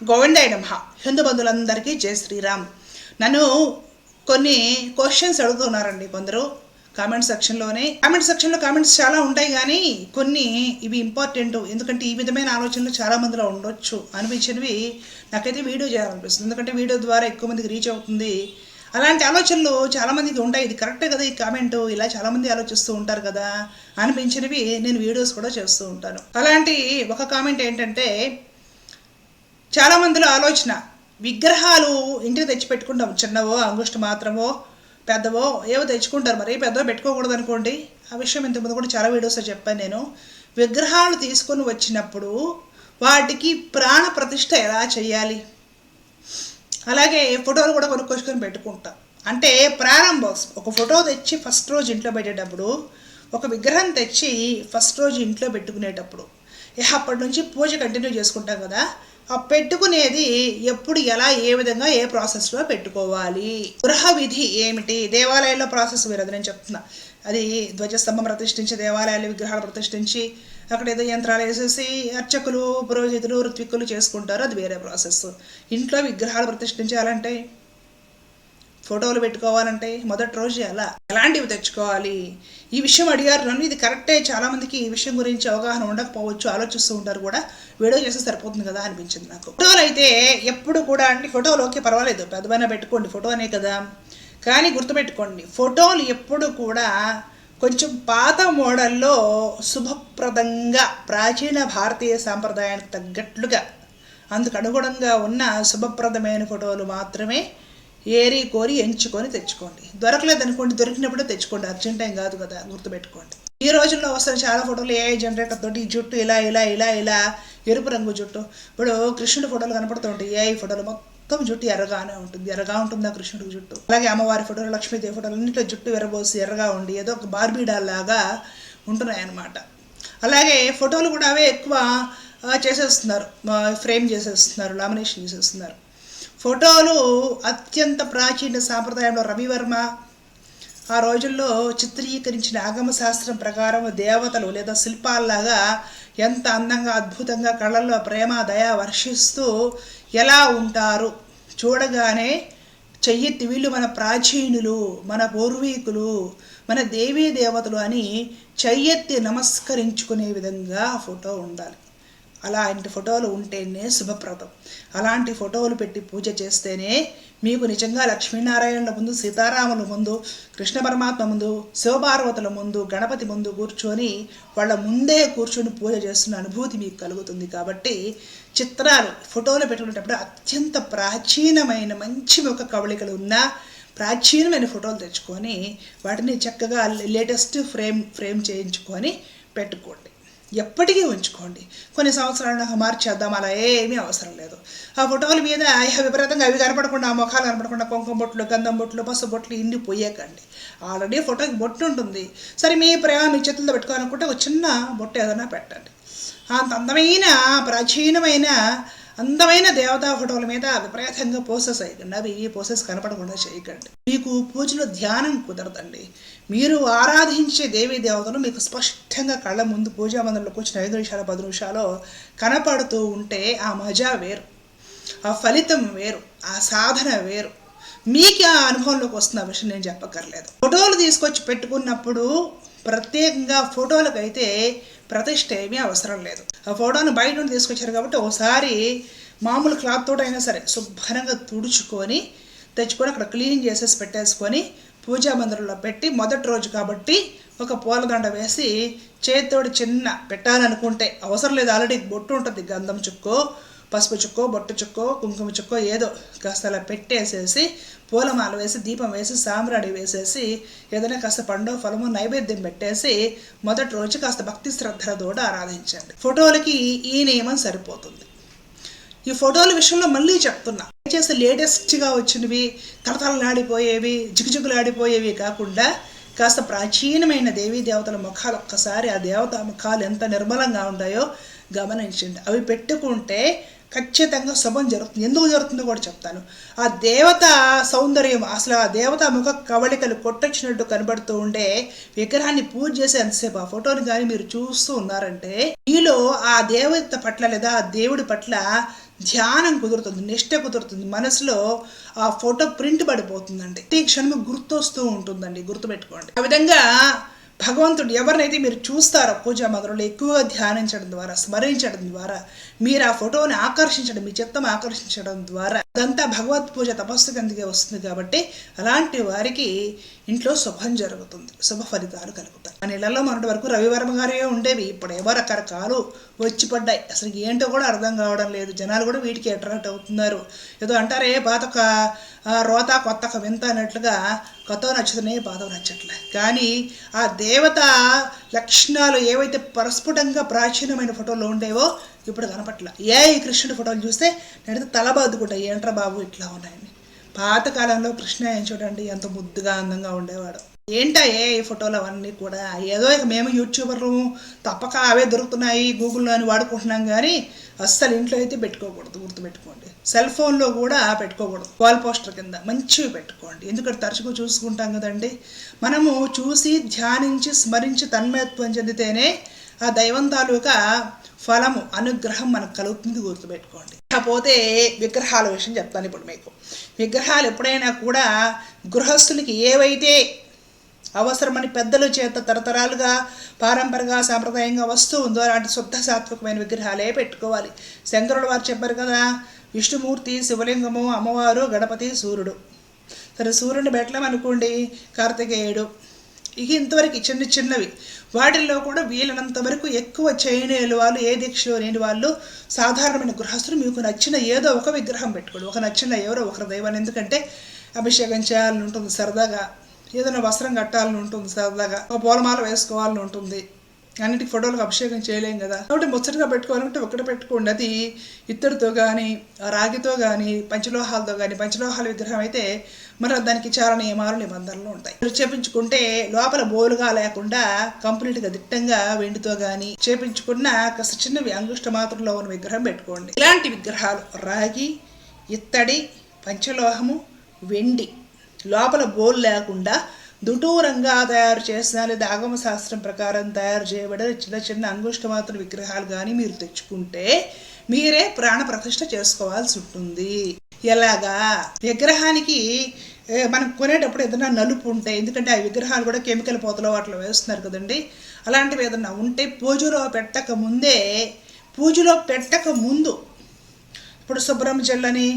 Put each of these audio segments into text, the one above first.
గోవిందాయ నమ హిందూ బంధువులందరికీ జై శ్రీరామ్. నన్ను కొన్ని క్వశ్చన్స్ అడుగుతున్నారండి కొందరు. కామెంట్ సెక్షన్లోనే కామెంట్ సెక్షన్లో కామెంట్స్ చాలా ఉంటాయి కానీ కొన్ని ఇవి ఇంపార్టెంట్ ఎందుకంటే ఈ విధమైన ఆలోచనలు చాలా మందిలో ఉండొచ్చు. అనిపించినవి నాకైతే వీడియో చేయాలనిపిస్తుంది. ఎందుకంటే వీడియో ద్వారా ఎక్కువ మందికి రీచ్ అవుతుంది. అలాంటి ఆలోచనలు చాలామందికి ఉంటాయి. ఇది కరెక్టే కదా ఈ కామెంట్ ఇలా చాలామంది ఆలోచిస్తూ ఉంటారు కదా అనిపించినవి నేను వీడియోస్ కూడా చేస్తూ ఉంటాను. అలాంటి ఒక కామెంట్ ఏంటంటే చాలా మందిలో ఆలోచన విగ్రహాలు ఇంటికి తెచ్చి పెట్టుకుంటాం చిన్నవో అంగుష్టి మాత్రమో పెద్దవో ఏవో తెచ్చుకుంటారు. మరి పెద్దవో పెట్టుకోకూడదు అనుకోండి ఆ విషయం ఇంతకుముందు కూడా చాలా వీడియోస్లో చెప్పాను నేను. విగ్రహాలు తీసుకొని వచ్చినప్పుడు వాటికి ప్రాణ ప్రతిష్ట ఎలా చేయాలి? అలాగే ఫోటోలు కూడా కొనుక్కొచ్చుకొని పెట్టుకుంటాం. అంటే ప్రారంభం ఒక ఫోటో తెచ్చి ఫస్ట్ రోజు ఇంట్లో పెట్టేటప్పుడు ఒక విగ్రహం తెచ్చి ఫస్ట్ రోజు ఇంట్లో పెట్టుకునేటప్పుడు. అప్పటి నుంచి పూజ కంటిన్యూ చేసుకుంటాం కదా. ఆ పెట్టుకునేది ఎప్పుడు ఎలా ఏ విధంగా ఏ ప్రాసెస్లో పెట్టుకోవాలి? గృహ విధి ఏమిటి? దేవాలయాల్లో ప్రాసెస్ వేరేది నేను చెప్తున్నా. అది ధ్వజస్తంభం ప్రతిష్ఠించి దేవాలయాలు విగ్రహాలు ప్రతిష్ఠించి అక్కడ ఏదో యంత్రాలు వేసేసి అర్చకులు పురోహితులు ఋత్విక్కులు చేసుకుంటారు. అది వేరే ప్రాసెస్ ఇంట్లో విగ్రహాలు ప్రతిష్ఠించాలంటే ఫోటోలు పెట్టుకోవాలంటే మొదటి రోజు ఎలా ఎలాంటివి తెచ్చుకోవాలి? ఈ విషయం అడిగారు నన్ను. ఇది కరెక్టే. చాలా మందికి ఈ విషయం గురించి అవగాహన ఉండకపోవచ్చు ఆలోచిస్తూ ఉంటారు కూడా. వీడియో చేస్తే సరిపోతుంది కదా అనిపించింది నాకు. ఫోటోలు అయితే ఎప్పుడు కూడా అండి. ఫోటోలు ఓకే పర్వాలేదు. పెద్దవైన పెట్టుకోండి. ఫోటోనే కదా. కానీ గుర్తుపెట్టుకోండి. ఫోటోలు ఎప్పుడు కూడా కొంచెం పాత మోడల్లో శుభప్రదంగా ప్రాచీన భారతీయ సాంప్రదాయానికి తగ్గట్లుగా అందుకు అనుగుణంగా ఉన్న శుభప్రదమైన ఫోటోలు మాత్రమే ఏరి కోరి ఎంచుకొని తెచ్చుకోండి. దొరకలేదు అనుకోండి దొరికినప్పుడు తెచ్చుకోండి. అర్జెంట్ ఏం కాదు కదా గుర్తుపెట్టుకోండి. ఈ రోజుల్లో వస్తున్న చాలా ఫోటోలు ఏ జనరేటర్ తోటి ఈ జుట్టు ఇలా ఇలా ఇలా ఇలా ఎరుపు రంగు జుట్టు. ఇప్పుడు కృష్ణుడి ఫోటోలు కనపడుతూ ఉంటాయి. ఏఐ ఫోటోలు మొత్తం జుట్టు ఎర్రగానే ఉంటుంది. ఎర్రగా ఉంటుంది ఆ కృష్ణుడికి జుట్టు. అలాగే అమ్మవారి ఫోటోలు లక్ష్మీదేవి ఫోటోలు అన్నింటిలో జుట్టు ఎర్రబోసి ఎర్రగా ఉండి ఏదో ఒక బార్బీడాల్ లాగా ఉంటున్నాయన్నమాట. అలాగే ఫోటోలు కూడా అవే ఎక్కువ చేసేస్తున్నారు. ఫ్రేమ్ చేసేస్తున్నారు లామినేషన్ చేసేస్తున్నారు. ఫోటోలు అత్యంత ప్రాచీన సాంప్రదాయంలో రవివర్మ ఆ రోజుల్లో చిత్రీకరించిన ఆగమ శాస్త్రం ప్రకారం దేవతలు లేదా శిల్పాల్లాగా ఎంత అందంగా అద్భుతంగా కళ్ళల్లో ప్రేమ దయ వర్షిస్తూ ఎలా ఉంటారు చూడగానే చెయ్యెత్తి వీళ్ళు మన ప్రాచీనులు మన పూర్వీకులు మన దేవీ దేవతలు అని చెయ్యెత్తి నమస్కరించుకునే విధంగా ఫోటో ఉండాలి. అలాంటి ఫోటోలు ఉంటేనే శుభప్రదం. అలాంటి ఫోటోలు పెట్టి పూజ చేస్తేనే మీకు నిజంగా లక్ష్మీనారాయణుల ముందు సీతారాముల ముందు కృష్ణ పరమాత్మ ముందు శివపార్వతుల ముందు గణపతి ముందు కూర్చొని వాళ్ళ ముందే కూర్చొని పూజ చేస్తున్న అనుభూతి మీకు కలుగుతుంది. కాబట్టి చిత్రాలు ఫోటోలు పెట్టుకునేటప్పుడు అత్యంత ప్రాచీనమైన మంచి ఒక కవళికలు ఉన్న ప్రాచీనమైన ఫోటోలు తెచ్చుకొని వాటిని చక్కగా లేటెస్ట్ ఫ్రేమ్ ఫ్రేమ్ చేయించుకొని పెట్టుకోండి. ఎప్పటికీ ఉంచుకోండి. కొన్ని సంవత్సరాలు నాకు మార్చేద్దాం అలా ఏమీ అవసరం లేదు. ఆ ఫోటోల మీద విపరీతంగా అవి కనపడకుండా ఆ ముఖాలు కనపడకుండా కుంకుమ బొట్లు గంధం బొట్లు పసుపు బొట్లు ఇన్ని పోయేకండి. ఆల్రెడీ ఫోటోకి బొట్టు ఉంటుంది. సరే మీ ప్రేమ మీ చేతుల్లో పెట్టుకోవాలనుకుంటే ఒక చిన్న బొట్టు ఏదైనా పెట్టండి. అంత అందమైన ప్రాచీనమైన అందమైన దేవతా ఫోటోల మీద విపరీతంగా పోసెస్ అయ్యకండి అవి పోసెస్ కనపడకుండా చేయకండి. మీకు పూజలో ధ్యానం కుదరదండి. మీరు ఆరాధించే దేవీ దేవతలు మీకు స్పష్టంగా కళ్ళ ముందు పూజా మందిరంలో కూర్చుని ఐదు నిమిషాలు పది నిమిషాలు కనపడుతూ ఉంటే ఆ మజా వేరు. ఆ ఫలితం వేరు. ఆ సాధన వేరు. మీకు ఆ అనుభవంలోకి వస్తున్న విషయం నేను చెప్పక్కర్లేదు. ఫోటోలు తీసుకొచ్చి పెట్టుకున్నప్పుడు ప్రత్యేకంగా ఫోటోలకైతే ప్రతిష్ట ఏమీ అవసరం లేదు. ఆ ఫోటోను బయట నుండి తీసుకొచ్చారు కాబట్టి ఒకసారి మామూలు క్లాత్ తోట అయినా సరే శుభ్రంగా తుడుచుకొని తెచ్చుకొని అక్కడ క్లీన్ చేసేసి పెట్టేసుకొని పూజా మందిరంలో పెట్టి మొదటి రోజు కాబట్టి ఒక పూలదండ వేసి చేతితోటి చిన్న పెట్టాలనుకుంటే అవసరం లేదు. ఆల్రెడీ బొట్టు ఉంటుంది గంధం చుక్కు. పసుపు చుక్కో బొట్టు చుక్కో కుంకుమ చుక్కో ఏదో కాస్త అలా పెట్టేసేసి పూలమాల వేసి దీపం వేసి సాంబ్రాణి వేసేసి ఏదైనా కాస్త పండో ఫలమో నైవేద్యం పెట్టేసి మొదటి రోజు కాస్త భక్తి శ్రద్ధలతో ఆరాధించండి. ఫోటోలకి ఈ నియమం సరిపోతుంది. ఈ ఫోటోల విషయంలో మళ్ళీ చెప్తున్నా. దయచేసి లేటెస్ట్గా వచ్చినవి తలతలలాడిపోయేవి జిగుజిగులాడిపోయేవి కాకుండా కాస్త ప్రాచీనమైన దేవీ దేవతల ముఖాలు ఒక్కసారి ఆ దేవత ముఖాలు ఎంత నిర్మలంగా ఉంటాయో గమనించండి. అవి పెట్టుకుంటే ఖచ్చితంగా శుభం జరుగుతుంది. ఎందుకు జరుగుతుందో కూడా చెప్తాను. ఆ దేవత సౌందర్యం అసలు ఆ దేవత ముఖ కవళికలు కొట్టొచ్చినట్టు కనబడుతూ ఉండే విగ్రహాన్ని పూజ చేసే అంతసేపు ఆ ఫోటోని కానీ మీరు చూస్తూ ఉన్నారంటే మీలో ఆ దేవత పట్ల లేదా ఆ దేవుడి పట్ల ధ్యానం కుదురుతుంది నిష్ట కుదురుతుంది. మనసులో ఆ ఫోటో ప్రింట్ పడిపోతుందండి. ఈ క్షణం గుర్తొస్తూ ఉంటుందండి. గుర్తుపెట్టుకోండి. ఆ విధంగా భగవంతుడు ఎవరినైతే మీరు చూస్తారో పూజా మందిరంలో ఎక్కువగా ధ్యానించడం ద్వారా స్మరించడం ద్వారా మీరు ఆ ఫోటోని ఆకర్షించడం మీ చిత్తం ఆకర్షించడం ద్వారా అదంతా భగవత్ పూజ తపస్సు కిందకే వస్తుంది కాబట్టి అలాంటి వారికి ఇంట్లో శుభం జరుగుతుంది శుభ ఫలితాలు కలుగుతాయి. ఆ నెలలో మొన్నటి వరకు రవివర్మ గారే ఉండేవి ఇప్పుడు ఏవో రకరకాలు వచ్చి పడ్డాయి అసలు ఏంటో కూడా అర్థం కావడం లేదు. జనాలు కూడా వీటికి అట్రాక్ట్ అవుతున్నారు. ఏదో అంటారే పాత ఒక రోత కొత్త వింత అన్నట్లుగా కొత్త నచ్చుతున్నాయి పాత నచ్చట్లే. కానీ ఆ దేవత లక్షణాలు ఏవైతే పరస్ఫుటంగా ప్రాచీనమైన ఫోటోలు ఉండేవో ఇప్పుడు కనపట్ల. ఏ ఈ కృష్ణుడి ఫోటోలు చూస్తే నడితే తల బాదుకుంటా ఏంట్రా బాబు ఇట్లా ఉన్నాయని. పాతకాలంలో కృష్ణ ఏం చూడండి ఎంత ముద్దుగా అందంగా ఉండేవాడు. ఏంటా ఏ ఈ ఫోటోలు అవన్నీ కూడా? ఏదో ఇక మేము యూట్యూబర్లు తప్పక అవే దొరుకుతున్నాయి గూగుల్లో అని వాడుకుంటున్నాం కానీ అస్సలు ఇంట్లో అయితే పెట్టుకోకూడదు గుర్తుపెట్టుకోండి. సెల్ ఫోన్లో కూడా పెట్టుకోకూడదు. వాల్ పోస్టర్ కింద మంచివి పెట్టుకోండి. ఎందుకంటే తరచుగా చూసుకుంటాం కదండి. మనము చూసి ధ్యానించి స్మరించి తన్మయత్వం చెందితేనే ఆ దైవం తాలూకా ఫలము అనుగ్రహం మనకు కలుగుతుంది గుర్తుపెట్టుకోండి. కాకపోతే విగ్రహాల విషయం చెప్తాను ఇప్పుడు మీకు. విగ్రహాలు ఎప్పుడైనా కూడా గృహస్థులకి ఏవైతే అవసరమని పెద్దల చేత తరతరాలుగా పారంపరగా సాంప్రదాయంగా వస్తూ ఉందో అలాంటి శుద్ధ సాత్వికమైన విగ్రహాలే పెట్టుకోవాలి. శంకరుడు వారు చెప్పారు కదా విష్ణుమూర్తి శివలింగము అమ్మవారు గణపతి సూర్యుడు. సరే సూర్యుడిని పెట్టలేమనుకోండి కార్తికేయుడు. ఇక ఇంతవరకు చిన్న చిన్నవి. వాటిల్లో కూడా వీలైనంత వరకు ఎక్కువ చేయలేని వాళ్ళు ఏ దీక్షలో లేని వాళ్ళు సాధారణమైన గృహస్థులు మీకు నచ్చిన ఏదో ఒక విగ్రహం పెట్టుకోండి. ఒక నచ్చిన ఎవరో ఒకరి దైవాన్ని. ఎందుకంటే అభిషేకం చేయాలని ఉంటుంది సరదాగా. ఏదైనా వస్త్రం కట్టాలని ఉంటుంది సరదాగా ఒక పూలమాల వేసుకోవాలని ఉంటుంది. అన్నిటికి ఫోటోలకు అభిషేకం చేయలేం కదా. కాబట్టి ముచ్చటగా పెట్టుకోవాలంటే ఒకటి పెట్టుకోండి. అది ఇత్తడితో కానీ రాగితో కానీ పంచలోహాలతో కానీ పంచలోహాల విగ్రహం అయితే మరి దానికి చాలా నియమాలు నిబంధనలు ఉంటాయి. చేపించుకుంటే లోపల బోలుగా లేకుండా కంప్లీట్గా దిట్టంగా వెండితో కానీ చేపించుకున్న కాస్త చిన్నవి అంగుష్ట మాత్రంలో ఉన్న విగ్రహం పెట్టుకోండి. ఇలాంటి విగ్రహాలు రాగి ఇత్తడి పంచలోహము వెండి లోపల బోల్ లేకుండా దుటూరంగా తయారు చేసిన లేదా ఆగమ శాస్త్రం ప్రకారం తయారు చేయబడిన చిన్న చిన్న అంగుష్టమాత్ర విగ్రహాలు కానీ మీరు తెచ్చుకుంటే మీరే ప్రాణ ప్రతిష్ట చేసుకోవాల్సి ఉంటుంది. ఎలాగా? విగ్రహానికి మనం కొనేటప్పుడు ఏదైనా నలుపు ఉంటే ఎందుకంటే ఆ విగ్రహాలు కూడా కెమికల్ పోతలో వాటిలో వేస్తున్నారు కదండి అలాంటివి ఏదైనా ఉంటే పూజలో పెట్టక ముందే పూజలో పెట్టక ముందు ఇప్పుడు శుభ్రంజల్లని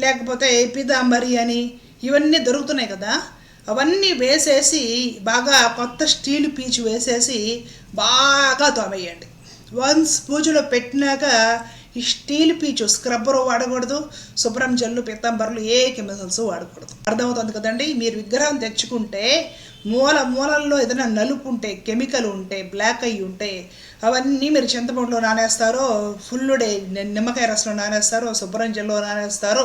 లేకపోతే పిదాంబరి అని ఇవన్నీ దొరుకుతున్నాయి కదా. అవన్నీ వేసేసి బాగా కొత్త స్టీల్ పీచు వేసేసి బాగా తోమేయండి. వన్స్ పూజలో పెట్టినాక ఈ స్టీల్ పీచు స్క్రబ్బర్ వాడకూడదు శుభ్రం జల్లు పిత్తంబర్లు ఏ కెమికల్స్ వాడకూడదు. అర్థమవుతుంది కదండి? మీరు విగ్రహం తెచ్చుకుంటే మూల మూలల్లో ఏదైనా నలుపు ఉంటే కెమికల్ ఉంటే బ్లాక్ అయ్యి ఉంటే అవన్నీ మీరు చింతపండులో నానేస్తారో ఫుల్ డే నిమ్మకాయ రసంలో నానేస్తారో శుభ్రం జల్లో నానేస్తారో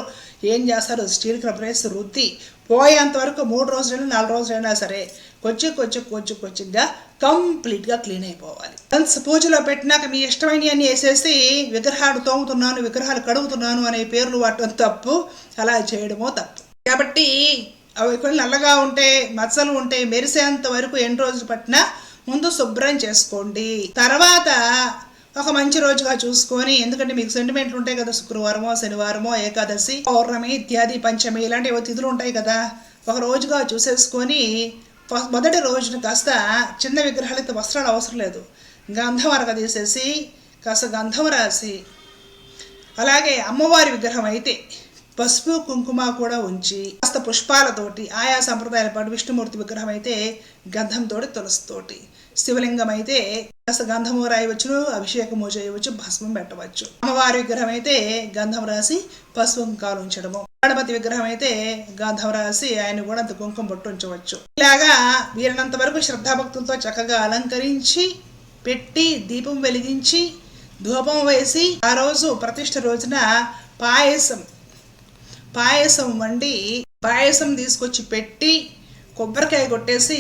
ఏం చేస్తారో స్టీల్ క్రబ్బర్ వేసి రుద్ది పోయేంత వరకు మూడు రోజులైనా నాలుగు రోజులైనా సరే కొంచెం కొంచెం కొంచెం కొంచెంగా కంప్లీట్గా క్లీన్ అయిపోవాలి. వన్స్ పూజలో పెట్టినాక మీ ఇష్టమైనవన్నీ వేసేసి విగ్రహాలు తోముతున్నాను విగ్రహాలు కడుగుతున్నాను అనే పేర్లు వాడటం తప్పు అలా చేయడమో తప్పు. కాబట్టి అవి కొన్ని నల్లగా ఉంటే మచ్చలు ఉంటే మెరిసేంత వరకు ఎన్ని రోజులు పట్టినా ముందు శుభ్రం చేసుకోండి. తర్వాత ఒక మంచి రోజుగా చూసుకొని ఎందుకంటే మీకు సెంటిమెంట్లు ఉంటాయి కదా శుక్రవారమో శనివారమో ఏకాదశి పౌర్ణమి ఇత్యాది పంచమి ఇలాంటి తిథులు ఉంటాయి కదా ఒక రోజుగా చూసేసుకొని మొదటి రోజున కాస్త చిన్న విగ్రహాలైతే వస్త్రాలు అవసరం లేదు. గంధం అరగ తీసేసి కాస్త గంధం రాసి అలాగే అమ్మవారి విగ్రహం అయితే పసుపు కుంకుమ కూడా ఉంచి కాస్త పుష్పాలతోటి ఆయా సంప్రదాయాల పాటు విష్ణుమూర్తి విగ్రహం అయితే గంధంతోటి తులసితోటి. శివలింగం అయితే కాస్త గంధము రాయవచ్చు అభిషేకము చేయవచ్చు భస్మం పెట్టవచ్చు. అమ్మవారి విగ్రహం అయితే గంధం రాసి పసుపు కుంకాలు ఉంచడము. గణపతి విగ్రహం అయితే గంధం రాసి ఆయన కూడా అంత కుంకుమ బొట్టు ఉంచవచ్చు. ఇలాగా వీరినంత వరకు శ్రద్ధాభక్తులతో చక్కగా అలంకరించి పెట్టి దీపం వెలిగించి ధూపం వేసి ఆ రోజు ప్రతిష్ట రోజున పాయసం పాయసం వండి పాయసం తీసుకొచ్చి పెట్టి కొబ్బరికాయ కొట్టేసి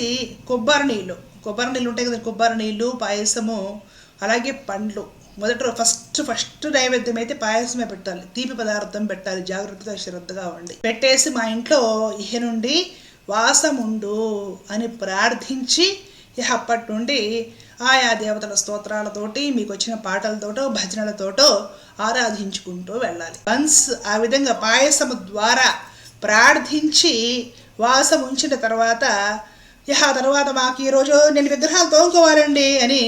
కొబ్బరి నీళ్ళు. కొబ్బరి నీళ్ళు ఉంటాయి కదా కొబ్బరి నీళ్ళు పాయసము అలాగే పండ్లు. మొదట ఫస్ట్ ఫస్ట్ నైవేద్యం అయితే పాయసమే పెట్టాలి. తీపి పదార్థం పెట్టాలి. జాగ్రత్తగా శ్రద్ధగా ఉండి పెట్టేసి మా ఇంట్లో ఇహ నుండి వాసముండు అని ప్రార్థించి ఇహ అప్పటి నుండి ఆయా దేవతల స్తోత్రాలతోటి మీకు వచ్చిన పాటలతోటో భజనలతోటో ఆరాధించుకుంటూ వెళ్ళాలి. వన్స్ ఆ విధంగా పాయసము ద్వారా ప్రార్థించి వాసం ఉంచిన తర్వాత ఇహ ఆ తర్వాత మాకు ఈరోజు నేను విగ్రహాలు తోముకోవాలండి అని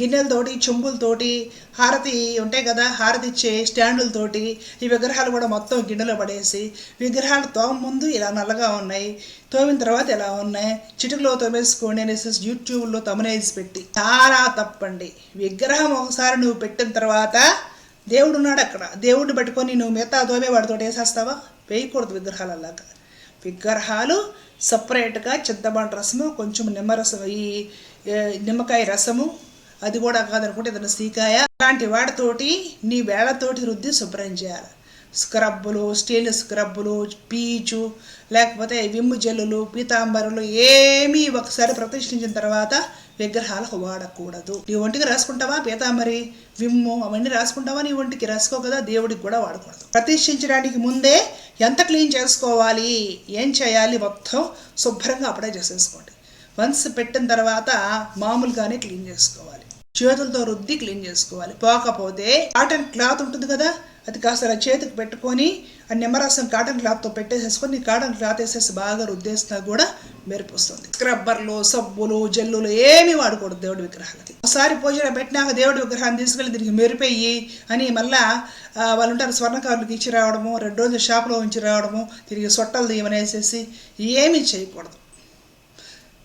గిన్నెలతోటి చెంబులతోటి హారతి ఉంటాయి కదా హారతి ఇచ్చే స్టాండులతోటి ఈ విగ్రహాలు కూడా మొత్తం గిన్నెలో పడేసి విగ్రహాలు తోమ ముందు ఇలా నల్లగా ఉన్నాయి తోమిన తర్వాత ఇలా ఉన్నాయి చిటుకులో తోమేసుకోండి అనేసి యూట్యూబ్లో తమనేసి పెట్టి చాలా తప్పండి. విగ్రహం ఒకసారి నువ్వు పెట్టిన తర్వాత దేవుడు ఉన్నాడు అక్కడ దేవుడిని పట్టుకొని నువ్వు మిగతా తోమే వాడితో వేసేస్తావా వేయకూడదు విగ్రహాలలాగా. విగ్రహాలు సపరేట్గా చింతపండు రసము కొంచెం నిమ్మరసం ఈ నిమ్మకాయ రసము అది కూడా కాదనుకుంటే ఏదైనా సీకాయ అలాంటి వాటితోటి నీ వేళతోటి రుద్ది శుభ్రం చేయాలి. స్క్రబ్బులు స్టీల్ స్క్రబ్బులు పీచు లేకపోతే విమ్ము జల్లులు పీతాంబరులు ఏమీ ఒకసారి ప్రతిష్ఠించిన తర్వాత విగ్రహాలకు వాడకూడదు. నీ ఒంటికి రాసుకుంటావా పీతాంబరి విమ్ము అవన్నీ రాసుకుంటావా నీ ఒంటికి? రాసుకో కదా దేవుడికి కూడా వాడకూడదు. ప్రతిష్ఠించడానికి ముందే ఎంత క్లీన్ చేసుకోవాలి ఏం చేయాలి మొత్తం శుభ్రంగా అప్పుడే చేసేసుకోండి. వన్స్ పెట్టిన తర్వాత మామూలుగానే క్లీన్ చేసుకోవాలి. చేతులతో రుద్ది క్లీన్ చేసుకోవాలి. పోకపోతే కాటన్ క్లాత్ ఉంటుంది కదా అది కాస్త అలా చేతికి పెట్టుకొని ఆ నిమ్మరసం కాటన్ క్లాత్తో పెట్టేసేసుకొని కాటన్ క్లాత్ వేసేసి బాగా రుద్దేసినా కూడా మెరుపు వస్తుంది. స్క్రబ్బర్లు సబ్బులు జల్లులు ఏమీ వాడకూడదు దేవుడి విగ్రహాలకి. ఒకసారి పూజలో పెట్టినాక దేవుడి విగ్రహాన్ని తీసుకెళ్ళి దీనికి మెరిపోయి అని మళ్ళా వాళ్ళు ఉంటారు స్వర్ణకారులకు ఇచ్చి రావడము రెండు రోజులు షాప్లో ఉంచి రావడము తిరిగి సొట్టలు తీయమనేసేసి ఏమీ చేయకూడదు.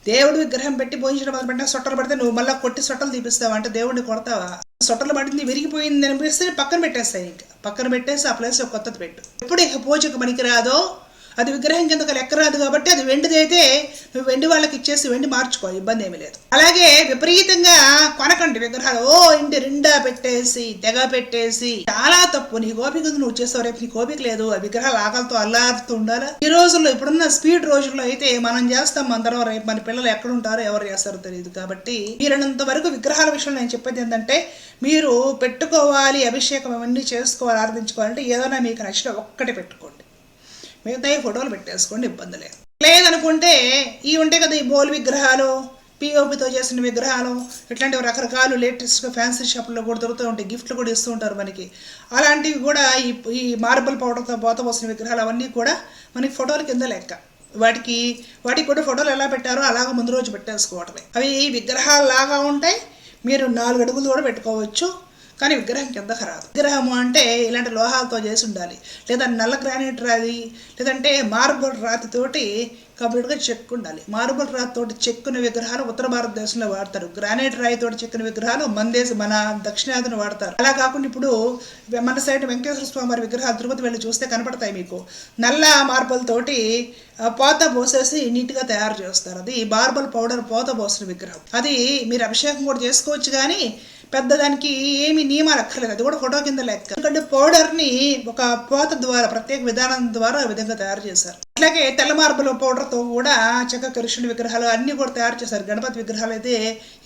దేవుడి విగ్రహం పెట్టి పూజించడం మొదలు సొట్టలు పడితే నువ్వు మళ్ళీ కొట్టి సొట్టలు తీపిస్తావా అంటే దేవుడిని కొడతావా? సొట్టలు పడింది విరిగిపోయింది అనిపిస్తే పక్కన పెట్టేస్తాయి ఇంకా పక్కన పెట్టేసి ఆ ప్లేస్ కొత్తది పెట్టు. ఎప్పుడు ఇక పూజకు పనికిరాదో అది విగ్రహం కిందకు లెక్క రాదు కాబట్టి అది వెండిది అయితే నువ్వు వెండి వాళ్ళకి ఇచ్చేసి వెండి మార్చుకో ఇబ్బంది ఏమీ లేదు. అలాగే విపరీతంగా కొనకండి విగ్రహాలు. ఓ ఇంటి నిండా పెట్టేసి తెగ పెట్టేసి. చాలా తప్పు. నీ ఓపిక నువ్వు చేస్తావు రేపు నీ గోపిక లేదు. ఆ విగ్రహాలు ఆకలితో అల్లాడుతూ ఉండాలి. ఈ రోజుల్లో ఇప్పుడున్న స్పీడ్ రోజుల్లో అయితే మనం చేస్తాం అందరం రేపు మన పిల్లలు ఎక్కడుంటారో ఎవరు చేస్తారో తెలియదు. కాబట్టి మీరనంత వరకు విగ్రహాల విషయంలో నేను చెప్పేది ఏంటంటే మీరు పెట్టుకోవాలి అభిషేకం అవన్నీ చేసుకోవాలి ఆరాధించుకోవాలంటే ఏదైనా మీకు నచ్చిన ఒక్కటి పెట్టుకోండి. మిగతా ఫోటోలు పెట్టేసుకోండి ఇబ్బంది లేదు. లేదనుకుంటే ఈ ఉంటాయి కదా ఈ బోల్ విగ్రహాలు పిఓపితో చేసిన విగ్రహాలు ఇట్లాంటివి రకరకాలు లేటెస్ట్గా ఫ్యాన్సీ షాపుల్లో కూడా దొరుకుతూ ఉంటాయి గిఫ్ట్లు కూడా ఇస్తూ ఉంటారు మనకి. అలాంటివి కూడా ఈ ఈ మార్బల్ పౌడర్తో పోత పోసిన విగ్రహాలు అవన్నీ కూడా మనకి ఫోటోల కింద లెక్క. వాటికి వాటికి కూడా ఫోటోలు ఎలా పెట్టారో అలాగ ముందు రోజు పెట్టేసుకోవటమే. అవి విగ్రహాలు లాగా ఉంటాయి మీరు నాలుగు అడుగులు కూడా పెట్టుకోవచ్చు. కానీ విగ్రహం కిందకు రాదు. విగ్రహము అంటే ఇలాంటి లోహాలతో చేసి ఉండాలి లేదా నల్ల గ్రానైట్ రాది లేదంటే మార్బుల్ రాతితోటి కంప్లీట్గా చెక్కు ఉండాలి మార్బుల్ రాతితోటి చెక్కున్న విగ్రహాలు ఉత్తర భారతదేశంలో వాడతారు. గ్రానైట్ రాయితోటి చెక్కిన విగ్రహాలు మన మన దక్షిణాదిన వాడతారు. అలా కాకుండా ఇప్పుడు మన సైడ్ వెంకటేశ్వర స్వామి వారి విగ్రహాలు తిరుపతి వెళ్ళి చూస్తే కనపడతాయి మీకు. నల్ల మార్బుల్ తోటి పోత పోసేసి నీట్గా తయారు చేస్తారు. అది మార్బల్ పౌడర్ పోత పోసిన విగ్రహం. అది మీరు అభిషేకం కూడా చేసుకోవచ్చు కానీ పెద్దదానికి ఏమి నియమాలు అక్కర్లేదు. అది కూడా ఫోటో కింద లెక్క. ఎందుకంటే పౌడర్ని ఒక పోత ద్వారా ప్రత్యేక విధానం ద్వారా ఆ విధంగా తయారు చేశారు. అట్లాగే తెల్ల మార్బుల పౌడర్తో కూడా చక్కగా కృష్ణుడి విగ్రహాలు అన్నీ కూడా తయారు చేశారు. గణపతి విగ్రహాలు అయితే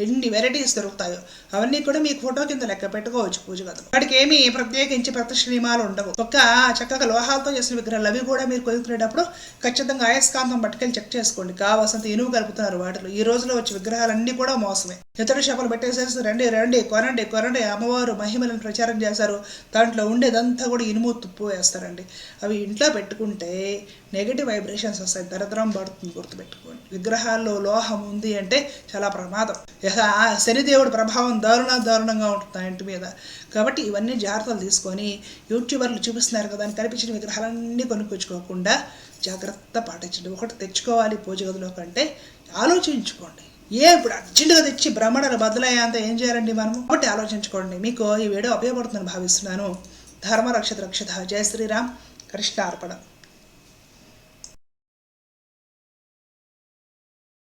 ఎన్ని వెరైటీస్ దొరుకుతాయో అవన్నీ కూడా మీకు ఫోటో కింద లెక్క పెట్టుకోవచ్చు పూజ గదిలో. వాటికి ఏమి ప్రత్యేకించి ప్రత్యక్ష నియమాలు ఉండవు. ఒక చక్కగా లోహాలతో చేసిన విగ్రహాలు అవి కూడా మీరు కొనుక్కునేటప్పుడు ఖచ్చితంగా అయస్కాంతం పట్టుకెళ్ళి చెక్ చేసుకోండి. కావాల్సినంత ఇనుము కలుపుతున్నారు వాటిలో. ఈ రోజులో వచ్చే విగ్రహాలన్నీ కూడా మోసమే. ఇతర చేపలు పెట్టేసేసి రండి రండి కొనండి కొనండి అమ్మవారు మహిమలను ప్రచారం చేశారు. దాంట్లో ఉండేదంతా కూడా ఇనుము తుప్పు వేస్తారండి. అవి ఇంట్లో పెట్టుకుంటే నెగిటివ్ వైబ్రేషన్స్ వస్తాయి. దరిద్రం పడుతుంది గుర్తుపెట్టుకోండి. విగ్రహాల్లో లోహం ఉంది అంటే చాలా ప్రమాదం. ఇక శనిదేవుడి ప్రభావం దారుణ దారుణంగా ఉంటుంది ఇంటి మీద? కాబట్టి ఇవన్నీ జాగ్రత్తలు తీసుకొని యూట్యూబర్లు చూపిస్తున్నారు కదా అని కనిపించిన విగ్రహాలన్నీ కొనుక్కొచ్చుకోకుండా జాగ్రత్త పాటించండి. ఒకటి తెచ్చుకోవాలి పూజ గదిలో కంటే ఆలోచించుకోండి. ఏ ఇప్పుడు అర్జెంటుగా తెచ్చి బ్రహ్మణాలు బదులయ్యేంత ఏం చేయాలండి మనము? ఒకటి ఆలోచించుకోండి. మీకు ఈ వీడియో ఉపయోగపడుతుందని భావిస్తున్నాను. ధర్మ రక్షత. రక్షత జయ శ్రీరామ్. కృష్ణ అర్పణ.